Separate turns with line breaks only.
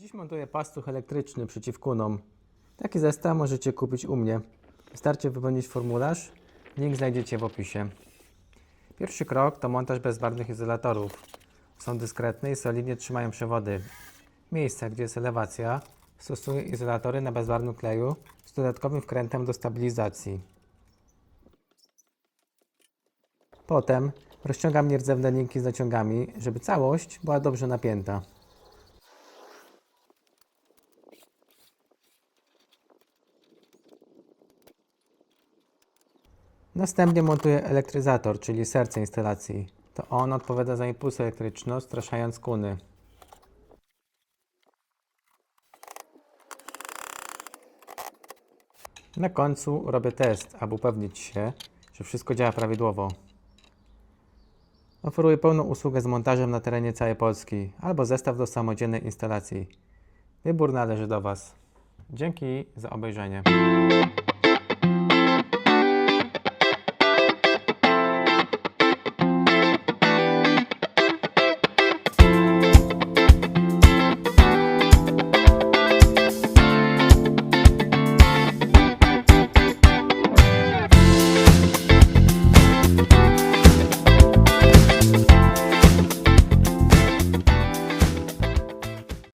Dziś montuję pastuch elektryczny przeciw kunom. Taki zestaw możecie kupić u mnie. Wystarczy wypełnić formularz. Link znajdziecie w opisie. Pierwszy krok to montaż bezbarwnych izolatorów. Są dyskretne i solidnie trzymają przewody. W miejscach, gdzie jest elewacja, stosuję izolatory na bezbarwnym kleju z dodatkowym wkrętem do stabilizacji. Potem rozciągam nierdzewne linki z naciągami, żeby całość była dobrze napięta. Następnie montuję elektryzator, czyli serce instalacji. To on odpowiada za impulsy elektryczne, odstraszając kuny. Na końcu robię test, aby upewnić się, że wszystko działa prawidłowo. Oferuję pełną usługę z montażem na terenie całej Polski albo zestaw do samodzielnej instalacji. Wybór należy do Was. Dzięki za obejrzenie.